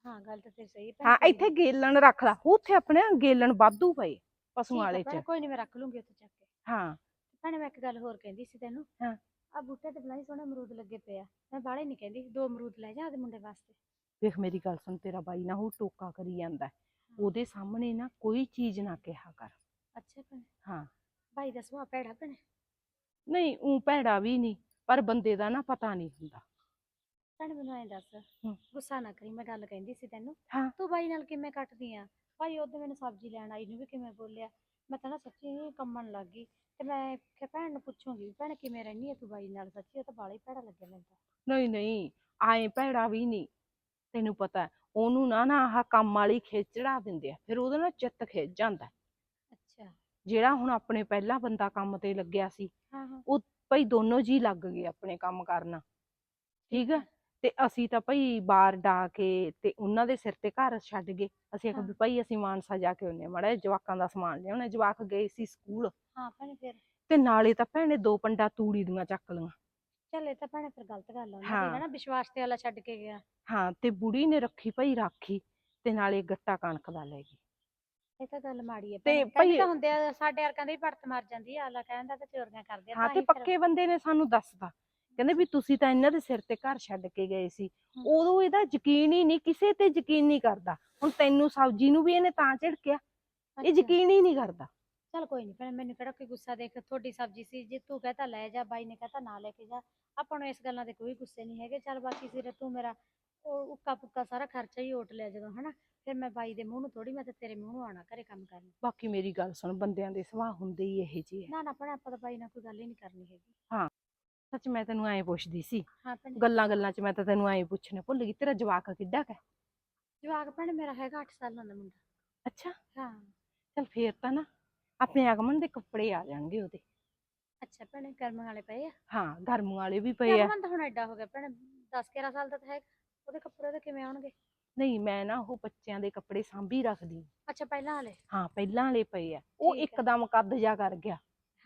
ਹਾਂ ਗੱਲ ਤਾਂ ਤੇਰੀ ਸਹੀ ਹੈ ਭੈਣੇ। ਹਾਂ ਕੋਈ ਇੱਥੇ ਗੇਲਣ ਰੱਖ ਲਾ ਉੱਥੇ ਆਪਣੇ ਨਾ ਗੇਲਣ ਵਾਧੂ ਪਏ ਠੀਕ ਪਸ਼ੂਆਂ ਹੈ ਵਾਲੇ ਭੈਣੇ, ਚ। ਕੋਈ ਨਹੀਂ ਮੈਂ ਰੱਖ ਲੂੰਗੀ ਉੱਥੇ ਚੱਕ ਕੇ। ਹਾਂ। ਭੈਣੇ ਮੈਂ ਇੱਕ ਗੱਲ ਹੋਰ ਕਹਿੰਦੀ ਸੀ ਤੈਨੂੰ। ਹਾਂ। ਆ ਬੂਟੇ ਤੇ ਬਲਾਈ ਸੋਹਣੇ ਅਮਰੂਦ ਲੱਗੇ ਪਏ ਆ। ਮੈਂ ਬਾਹਲੇ ਨਹੀਂ ਕਹਿੰਦੀ ਦੋ ਅਮਰੂਦ ਲੈ ਜਾ ਆਦੇ ਮੁੰਡੇ ਵਾਸਤੇ। ਦੇਖ ਮੇਰੀ ਗੱਲ ਸੁਣ ਤੇਰਾ ਬਾਈ ਨਾ ਉਹ ਟੋਕਾ ਕਰੀ ਜਾਂਦਾ ਹੈ। ਉਹਦੇ ਸਾਹਮਣੇ ਨਾ ਕੋਈ ਚੀਜ਼ ਨਾ ਕਿਹਾ ਕਰ। ਅੱਛਾ ਭੈਣੇ। ਹਾਂ। ਭਾਈ ਦਾ ਸੁਭਾਅ ਭੈੜਾ ਭੈਣੇ? ਨਹੀਂ ਉਹ ਭੈੜਾ ਵੀ ਨਹੀਂ ਪਰ ਬੰਦੇ ਦਾ ਨਾ ਪਤਾ ਨਹੀਂ ਹੁੰਦਾ। ਭੈਣੇ ਮੈਨੂੰ ਐਂ ਦੱਸ ਗੁੱਸਾ ਨਾ ਕਰੀ ਮੈਂ ਗੱਲ ਕਹਿੰਦੀ ਸੀ ਤੈਨੂੰ। ਹਾਂ। ਤੂੰ ਬਾਈ ਨਾਲ ਕਿਵੇਂ ਕੱਟਦੀ ਆ? ਭਾਈ ਉਹਦੇ ਮੈਨੂੰ ਸਬਜ਼ੀ ਲੈਣ ਆਈ ਨੂੰ ਵੀ ਕਿਵੇਂ ਬੋਲਿਆ। ਮੈਂ ਤਾਂ ਨਾ ਸੱਚੀ ਕੰਮਣ ਲੱਗ ਗਈ ਤੇ ਮੈਂ ਕਿ ਭੈਣ ਨੂੰ ਪੁੱਛੂੰਗੀ ਵੀ ਭੈਣ ਕਿਵੇਂ ਰਹਿਣੀ ਆ ਤੂੰ ਬਾਈ ਨਾਲ? ਸੱਚੀ ਉਹ ਤਾਂ ਬਾਲਾ ਹੀ ਭੈੜਾ ਲੱਗਿਆ ਮੈਨੂੰ ਤਾਂ। ਨਹੀਂ ਨਹੀਂ ਆਏ ਭੈੜਾ ਵੀ ਨਹੀਂ। ਤੈਨੂੰ ਪਤਾ ਹੈ, ਉਹਨੂੰ ਨਾ ਨਾ ਆਹ ਕੰਮ ਵਾਲੀ ਖਿੱਚ ਚੜਾ ਦਿੰਦੇ ਆ ਫਿਰ ਉਹਦੇ ਨਾਲ ਚਿੱਤ ਖਿੱਚ ਜਾਂਦਾ। ਅੱਛਾ। ਜਿਹੜਾ ਹੁਣ ਆਪਣੇ ਪਹਿਲਾ ਬੰਦਾ ਕੰਮ ਤੇ ਲੱਗਿਆ ਸੀ ਹਾਂ ਹਾਂ। ਭਾਈ ਦੋਨੋਂ ਜੀ ਲੱਗ ਗਏ ਆਪਣੇ ਕੰਮ ਕਰਨ। ਠੀਕ ਹੈ ਤੇ ਅਸੀਂ ਤਾਂ ਭਾਈ ਬਾਰ ਡਾ ਕੇ ਤੇ ਉਹਨਾਂ ਦੇ ਸਿਰ ਤੇ ਘਰ ਛੱਡ ਗਏ। ਅਸੀਂ ਆਖਿਆ ਵੀ। ਭਾਈ ਅਸੀਂ ਮਾਨਸਾ ਜਾ ਕੇ ਆਉਂਦੇ ਹਾਂ ਮਾੜਾ ਜਵਾਕਾਂ ਦਾ ਸਮਾਨ ਲਿਆਉਣਾ। ਜਵਾਕ ਗਏ ਸੀ ਸਕੂਲ ਹਾਂ ਭੈਣੇ ਫਿਰ। ਤੇ ਨਾਲੇ ਤਾਂ ਭੈਣੇ ਦੋ ਪੰਡਾ ਤੂੜੀ ਦੀਆਂ ਚੱਕ ਲਈਆਂ। ਚੱਲ ਇਹ ਤਾਂ ਭੈਣੇ ਫਿਰ ਗਲਤ ਗੱਲ ਆ ਉਹਨਾਂ ਦੀ ਹਾਂ। ਨਾ ਵਿਸ਼ਵਾਸ ਤੇ ਵਾਲਾ ਛੱਡ ਕੇ ਗਿਆ। ਹਾਂ ਤੇ ਬੁੜੀ ਨੇ ਰੱਖੀ ਭਾਈ ਰਾਖੀ ਤੇ ਨਾਲੇ ਗੱਟਾ ਕਣਕ ਦਾ ਲੈ ਗਈ। ਇਹ ਤਾਂ ਗੱਲ ਮਾੜੀ ਹੈ ਤੇ ਭਾਈ- ਤਾਂ ਹੁੰਦੇ ਆ ਸਾਡੇ ਵਰਗਾਂ ਦੇ ਵੀ ਮਰ ਜਾਂਦੀ ਆ ਆਲਾ ਕਹਿੰਦਾ ਤਾਂ ਚੋਰੀਆਂ ਕਰਦੇ ਆ ਹਾਂ ਤਾਂ ਤੇ ਹੀ ਫਿਰ- ਪੱਕੇ ਬੰਦੇ ਨੇ ਸਾਨੂੰ ਦੱਸਤਾ। ਕਹਿੰਦੇ ਵੀ ਤੁਸੀਂ ਤਾਂ ਇਹਨਾਂ ਦੇ ਸਿਰ ਤੇ ਘਰ ਛੱਡ ਕੇ ਗਏ ਸੀ। ਉਦੋਂ ਇਹਦਾ ਯਕੀਨ ਹੀ ਨਹੀਂ ਕਿਸੇ ਤੇ ਯਕੀਨ ਨਹੀਂ ਕਰਦਾ। ਹੁਣ ਤੈਨੂੰ ਸਬਜ਼ੀ ਨੂੰ ਵੀ ਇਹਨੇ ਤਾਂ ਝਿੜਕਿਆ। ਇਹ ਅੱਛਾ, ਯਕੀਨ ਹੀ ਨਹੀਂ ਕਰਦਾ। ਚੱਲ ਕੋਈ ਨਹੀਂ ਭੈਣੇ ਮੈਨੂੰ ਕਿਹੜਾ ਕੋਈ ਗੁੱਸਾ ਦੇਖ ਤੁਹਾਡੀ ਸਬਜ਼ੀ ਸੀ ਜੇ ਤੂੰ ਕਹਤਾ ਲੈ ਜਾ ਬਾਈ ਨੇ ਕਹਤਾ ਨਾ ਲੈ ਕੇ ਜਾ। ਆਪਾਂ ਨੂੰ ਇਸ ਗੱਲਾਂ ਦੇ ਕੋਈ ਗੁੱਸੇ ਨਹੀਂ ਹੈਗੇ। ਚੱਲ ਬਾਕੀ ਸਿਰੇ ਤੂੰ ਮੇਰਾ ਉਹ ਉੱਕਾ ਪੁੱਕਾ ਸਾਰਾ ਖਰਚਾ ਹੀ ਓਟ ਲਿਆ ਜਦੋਂ ਹਨਾ? ਫਿਰ ਮੈਂ ਬਾਈ ਦੇ ਮੂੰਹ ਨੂੰ ਥੋੜੀ ਮੈਂ ਤੇ ਤੇਰੇ ਮੂੰਹ ਨੂੰ ਆਉਣਾ ਘਰੇ ਕੰਮ ਕਰਨ। ਬਾਕੀ ਮੇਰੀ ਗੱਲ ਸੁਣ ਬੰਦਿਆਂ ਦੇ ਸੁਭਾਅ ਹੁੰਦੇ ਹੀ ਇਹੋ ਜਿਹੇ ਆ। ਨਾ ਨਾ ਭੈਣੇ ਆਪਾਂ ਤਾਂ ਬਾਈ ਨਾਲ ਕੋਈ ਗੱਲ ਹੀ ਨਹੀਂ ਕਰਨੀ ਹੈਗੀ। ਸੱਚ ਮੈਂ ਤੈਨੂੰ ਐਂ ਪੁੱਛਦੀ ਸੀ ਹਾਂ ਭੈਣੇ। ਗੱਲਾਂ ਗੱਲਾਂ 'ਚ ਮੈਂ ਤਾਂ ਤੈਨੂੰ ਐਂ ਪੁੱਛਣਾ ਭੁੱਲ ਗਈ ਤੇਰਾ ਜਵਾਕ ਕਿੱਡਾ ਕੁ ਹੈ? ਜਵਾਕ ਭੈਣੇ ਮੇਰਾ ਹੈਗਾ 8 ਸਾਲਾਂ ਦਾ ਮੁੰਡਾ। ਅੱਛਾ। ਹਾਂ। ਚੱਲ ਫੇਰ ਤਾਂ ਨਾ ਆਪਣੇ ਆਗਮਨ ਦੇ ਕੱਪੜੇ ਆ ਜਾਣਗੇ ਉਹਦੇ। ਅੱਛਾ ਭੈਣੇ ਕਰਮ ਵਾਲੇ ਪਏ ਆ? ਹਾਂ ਗਰਮ ਵਾਲੇ ਵੀ ਪਏ ਆ। ਕਰਮ ਤਾਂ ਹੁਣ ਐਡਾ ਹੋ ਗਿਆ ਭੈਣੇ 10 11 ਸਾਲ ਦਾ ਤਾਂ ਹੈਗਾ। ਉਹਦੇ ਕੱਪੜੇ ਉਹਦੇ ਕਿਵੇਂ ਆਉਣਗੇ? ਨਹੀਂ ਮੈਂ ਨਾ ਉਹ ਬੱਚਿਆਂ ਦੇ ਕੱਪੜੇ ਸਾਂਭੀ ਰੱਖਦੀ ਅੱਛਾ ਪਹਿਲਾਂ ਵਾਲੇ? ਹਾਂ ਪਹਿਲਾਂ ਵਾਲੇ ਪਏ ਆ। ਉਹ ਠੀਕ ਆ। ਇੱਕਦਮ ਕੱਦ ਜਾ ਕਰ ਗਿਆ।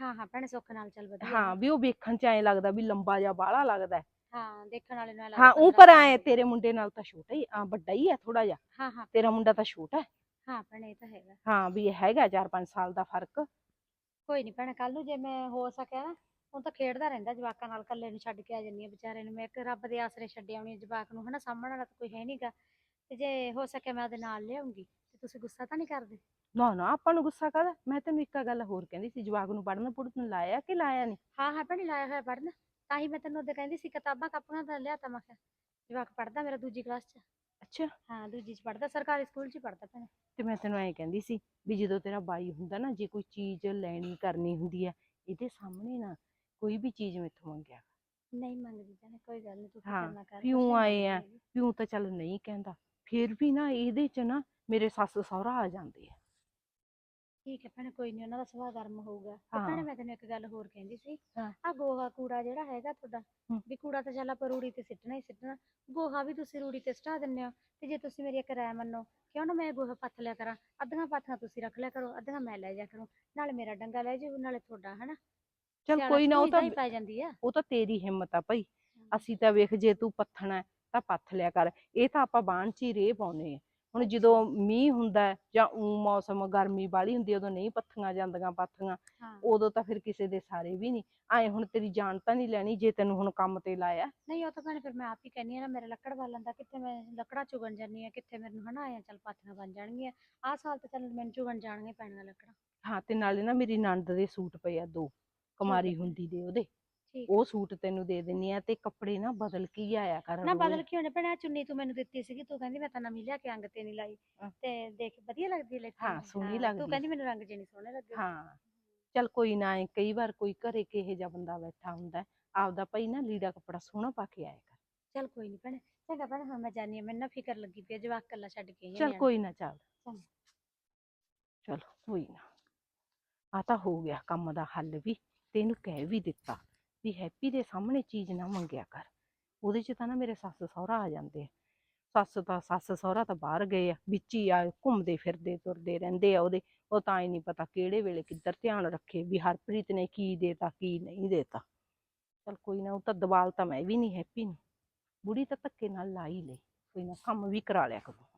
ਹਾਂ ਹਾਂ ਭੈਣੇ ਸੁੱਖ ਨਾਲ ਚੱਲ ਵਧੀਆ ਹਾਂ ਵੀ ਉਹ ਵੇਖਣ 'ਚ ਐਂ ਲੱਗਦਾ ਵੀ ਲੰਬਾ ਜਾਂ ਬਾਹਲਾ ਲੱਗਦਾ। ਹੈ। ਹਾਂ ਦੇਖਣ ਵਾਲੇ ਨਾਲ ਹਾਂ ਉਹ ਪਰ ਐ ਤੇਰੇ ਮੁੰਡੇ ਨਾਲ ਤਾਂ ਛੋਟਾ ਹੀ ਆ ਵੱਡਾ ਹੀ ਆ ਥੋੜਾ ਜਿਹਾ। ਹਾਂ ਹਾਂ। ਤੇਰਾ ਮੁੰਡਾ ਤਾਂ ਛੋਟਾ ਹੈ। ਹਾਂ ਭੈਣੇ ਇਹ ਤਾਂ ਹੈਗਾ। ਹਾਂ ਵੀ ਹੈਗਾ 4-5 ਸਾਲ ਦਾ ਫ਼ਰਕ। ਕੋਈ ਨਹੀਂ ਭੈਣੇ ਕੱਲ ਨੂੰ ਜੇ ਮੈਂ ਹੋ ਸਕਿਆ ਨਾ ਹੁਣ ਤਾਂ ਖੇਡਦਾ ਰਹਿੰਦਾ ਜਵਾਕਾਂ ਨਾਲ ਇਕੱਲੇ ਨੂੰ ਛੱਡ ਕੇ ਆ ਜੰਨੀ ਆ ਵਿਚਾਰੇ ਨੂੰ। ਮੈਂ ਇੱਕ ਰੱਬ ਦੇ ਆਸਰੇ ਛੱਡ ਆਉਣੀ ਆ ਜਵਾਕ ਨੂੰ ਹਨਾ ਸਾਂਭਣ ਵਾਲਾ ਤਾਂ ਕੋਈ ਹੈ ਨਹੀਂਗਾ ਤੇ ਜੇ ਹੋ ਸਕਿਆ ਮੈਂ ਉਹਦੇ ਨਾਲ ਲਿਆਉਂਗੀ ਤੇ ਤੁਸੀਂ ਗੁੱਸਾ ਤਾਂ ਨਹੀਂ ਕਰਦੇ? ਨਾ ਨਾ ਆਪਾਂ ਨੂੰ ਗੁੱਸਾ ਕਾਹਦਾ? ਮੈਂ ਤੈਨੂੰ ਇੱਕ ਗੱਲ ਹੋਰ ਕਹਿੰਦੀ ਸੀ ਜਵਾਕ ਨੂੰ ਪੜਨ ਪੁੜਨ ਲਾਇਆ ਕਿ ਲਾਇਆ ਨਹੀਂ ਹਾਂ ਹਾਂ ਭੈਣੇ ਲਾਇਆ ਹੋਇਆ ਪੜਨ ਤਾਂ ਹੀ ਮੈਂ ਤੈਨੂੰ ਉਹਦੇ ਕਹਿੰਦੀ ਸੀ ਕਿਤਾਬਾਂ ਕਾਪੀਆਂ ਤਾਂ ਲਿਆਤਾ ਮੈਂ ਕਿਹਾ ਜਵਾਕ ਪੜਦਾ ਮੇਰਾ ਦੂਜੀ ਕਲਾਸ ਚ। ਅੱਛਾ। ਹਾਂ ਦੂਜੀ ਚ ਪੜਦਾ ਸਰਕਾਰੀ ਸਕੂਲ ਚ ਪੜਦਾ ਭੈਣੇ। ਤੇ ਮੈਂ ਤੈਨੂੰ ਐਂ ਕਹਿੰਦੀ ਸੀ ਵੀ ਜਦੋਂ ਤੇਰਾ ਬਾਈ ਹੁੰਦਾ ਨਾ ਜੇ ਕੋਈ ਚੀਜ਼ ਲੈਣੀ ਕਰਨੀ ਹੁੰਦੀ ਹੈ ਇਹਦੇ ਸਾਹਮਣੇ ਨਾ ਕੋਈ ਵੀ ਚੀਜ਼ ਮੈਥੋਂ ਮੰਗਿਆ ਨਹੀਂ ਮੰਗਦੀ ਭੈਣੇ ਕੋਈ ਗੱਲ ਨਹੀਂ ਤੂੰ ਫਿਕਰ ਨਾ ਕਰ ਕਿਉਂ ਆਏ ਆ? ਪਿਓ ਤਾਂ ਚੱਲ ਨਹੀਂ ਕਹਿੰਦਾ। ਫਿਰ ਵੀ ਨਾ ਇਹਦੇ 'ਚ ਨਾ ਮੇਰੇ ਸੱਸ ਸਹੁਰਾ ਆ ਜਾਂਦੇ ਆ। ਠੀਕ ਹੈ ਭੈਣੇ ਕੋਈ ਨਹੀਂ ਉਹਨਾਂ ਦਾ ਸੁਭਾਅ ਗਰਮ ਹੋਊਗਾ। ਤੇ ਭੈਣੇ ਹਾਂ। ਮੈਂ ਤੈਨੂੰ ਇੱਕ ਗੱਲ ਹੋਰ ਕਹਿੰਦੀ ਸੀ। ਹਾਂ। ਆ ਗੋਹਾ ਕੂੜਾ ਜਿਹੜਾ ਹੈਗਾ ਤੁਹਾਡਾ ਹਮ। ਵੀ ਕੂੜਾ ਤਾਂ ਚੱਲ ਆਪਾਂ ਰੂੜੀ ਤੇ ਸਿੱਟਣਾ ਹੀ ਸਿੱਟਣਾ। ਗੋਹਾ ਵੀ ਤੁਸੀਂ ਰੂੜੀ ਤੇ ਸਟਾ ਦਿੰਦੇ ਹੋ ਤੇ ਜੇ ਤੁਸੀਂ ਮੇਰੀ ਇੱਕ ਰਾਏ ਮੰਨੋ ਕਿਉਂ ਨਾ ਮੈਂ ਗੋਹਾ ਪੱਥ ਲਿਆ ਕਰਾਂ? ਅੱਧੀਆਂ ਪਾਥੀਆਂ ਤੁਸੀਂ ਰੱਖ ਲਿਆ ਕਰੋ ਅੱਧੀਆਂ ਮੈਂ ਲੈ ਜਾ ਕਰੂੰ। ਨਾਲੇ ਮੇਰਾ ਡੰਗਾ ਲੈ ਜਾਊ ਨਾਲੇ ਤੁਹਾਡਾ ਹਨਾ? ਚੱਲ ਕੋਈ ਨਾ ਉਹ ਤਾਂ ਪੈ ਜਾਂਦੀ ਆ। ਉਹ ਤਾਂ ਤੇਰੀ ਹਿੰਮਤ ਆ ਭਾਈ। ਅਸੀਂ ਤਾਂ ਵੇਖ ਜੇ ਤੂੰ ਪੱਥਣਾ ਹੈ, ਤਾਂ ਪੱਥ ਲਿਆ ਕਰ। ਇਹ ਤਾਂ ਆਪਾਂ ਬਾਣ ਚ ਹੀ ਰੇਹ ਪਾਉਨੇ ਆ। ਹੁਣ ਜਦੋਂ ਮੀਂਹ ਹੁੰਦਾ ਜਾਂ ਊ ਮੌਸਮ ਗਰਮੀ ਵਾਲੀ ਹੁੰਦੀ ਉਦੋਂ ਨਹੀਂ ਪੱਥੀਆਂ ਜਾਂਦੀਆਂ ਪਾਥੀਆਂ ਉਦੋਂ ਤਾਂ ਫਿਰ ਕਿਸੇ ਦੇ ਸਾਰੇ ਵੀ ਨਹੀਂ। ਐ ਹੁਣ ਤੇਰੀ ਜਾਨ ਤਾਂ ਨਹੀਂ ਲੈਣੀ ਜੇ ਤੈਨੂੰ ਹੁਣ ਕੰਮ ਤੇ ਲਾਇਆ। ਨਹੀਂ ਉਹ ਤਾਂ ਭੈਣੇ ਫਿਰ ਮੈਂ ਆਪ ਹੀ ਕਹਿੰਦੀ ਆ ਨਾ ਮੇਰਾ ਲੱਕੜ ਬਾਲਣ ਦਾ ਕਿੱਥੇ ਮੈਂ ਲੱਕੜਾਂ ਚੁਗਣ ਜਾਂਦੀ ਆ ਕਿੱਥੇ ਮੈਨੂੰ ਹਨਾ ਆਇਆ ਚੱਲ ਪਾਥੀਆਂ ਬਣ ਜਾਣਗੀਆਂ। ਆਹ ਸਾਲ ਤਾਂ ਚੱਲ ਮੈਨੂੰ ਚੁਗਣ ਜਾਣਗੀਆਂ ਪੈਣੀਆਂ ਲੱਕੜਾਂ। ਹਾਂ ਤੇ ਨਾਲੇ ਨਾ ਮੇਰੀ ਨਣਦ ਦੇ ਸੂਟ ਪਏ ਆ ਦੋ ਕੁਮਾਰੀ ਹੁੰਦੀ ਦੇ ਉਹਦੇ। ਉਹ ਸੂਟ ਤੈਨੂੰ ਦੇ ਦਿੰਨੀ ਆ ਤੇ ਕੱਪੜੇ ਨਾ ਬਦਲ ਕੇ ਹੀ ਆਇਆ ਕਰ ਨਾ। ਬਦਲ ਕੇ ਹੋਣੇ ਆਹ ਚੁੰਨੀ ਤੂੰ ਮੈਨੂੰ ਦਿੱਤੀ ਸੀਗੀ ਤੂੰ ਕਹਿੰਦੀ ਮੈਂ ਤਾਂ ਨਵੀਂ ਲਿਆ ਕੇ ਅੰਗ ਤੇ ਨਹੀਂ ਲਾਈ। ਤੇ ਦੇਖ ਵਧੀਆ ਲੱਗਦੀ ਲੈ ਹਾਂ, ਸੋਹਣੀ ਤੂੰ ਲੱਗਦੀ। ਕਹਿੰਦੀ ਮੈਨੂੰ ਰੰਗ ਜੇ ਨਹੀਂ ਸੋਹਣੇ ਲੱਗੇ ਹਾਂ ਚੱਲ ਕੋਈ ਨਾ ਕਈ ਵਾਰ ਕੋਈ ਘਰੇ ਕਿਹੋ ਜਿਹਾ ਬੰਦਾ ਬੈਠਾ ਹੁੰਦਾ ਆਪਦਾ ਭਾਈ ਨਾ ਲੀੜਾ ਕੱਪੜਾ ਸੋਹਣਾ ਪਾ ਕੇ ਆਇਆ ਕਰ ਚੱਲ ਕੋਈ ਨਹੀਂ ਭੈਣੇ ਚੰਗਾ ਭੈਣੇ ਹੁਣ ਮੈਂ ਜਾਨੀ ਆ ਮੈਨੂੰ ਨਾ ਫਿਕਰ ਲੱਗੀ ਪਈ ਜਵਾਕ ਕੱਲਾ ਛੱਡ ਕੇ ਚੱਲ। ਕੋਈ ਨਾ ਚੱਲ। ਚਲੋ ਕੋਈ ਨਾ ਆ ਤਾਂ ਹੋ ਗਿਆ ਕੰਮ ਦਾ ਹੱਲ ਵੀ ਤੇ ਇਹਨੂੰ ਕਹਿ ਵੀ ਦਿੱਤਾ ਵੀ ਹੈਪੀ ਦੇ ਸਾਹਮਣੇ ਚੀਜ਼ ਨਾ ਮੰਗਿਆ ਕਰ। ਉਹਦੇ 'ਚ ਤਾਂ ਨਾ ਮੇਰੇ ਸੱਸ ਸਹੁਰਾ ਆ ਜਾਂਦੇ ਆ। ਸੱਸ ਤਾਂ, ਸੱਸ ਸਹੁਰਾ ਤਾਂ ਬਾਹਰ ਗਏ ਆ, ਵਿੱਚ ਹੀ ਆ, ਘੁੰਮਦੇ ਫਿਰਦੇ, ਤੁਰਦੇ ਰਹਿੰਦੇ ਆ ਉਹਦੇ। ਉਹ ਤਾਂ ਹੀ ਨਹੀਂ ਪਤਾ ਕਿਹੜੇ ਵੇਲੇ ਕਿੱਧਰ ਧਿਆਨ ਰੱਖੇ ਵੀ ਹਰਪ੍ਰੀਤ ਨੇ ਕੀ ਦੇਤਾ, ਕੀ ਨਹੀਂ ਦੇਤਾ। ਚਲ ਕੋਈ ਨਾ, ਉਹ ਤਾਂ ਦਵਾਲ ਤਾਂ ਮੈਂ ਵੀ ਨਹੀਂ ਹੈਪੀ ਨੂੰ। ਬੁੜੀ ਤਾਂ ਧੱਕੇ ਨਾਲ ਲਾ। ਹੀ ਲਈ ਕੋਈ ਨਾ, ਕੰਮ ਵੀ ਕਰਾ ਲਿਆ ਕਰੂੰ।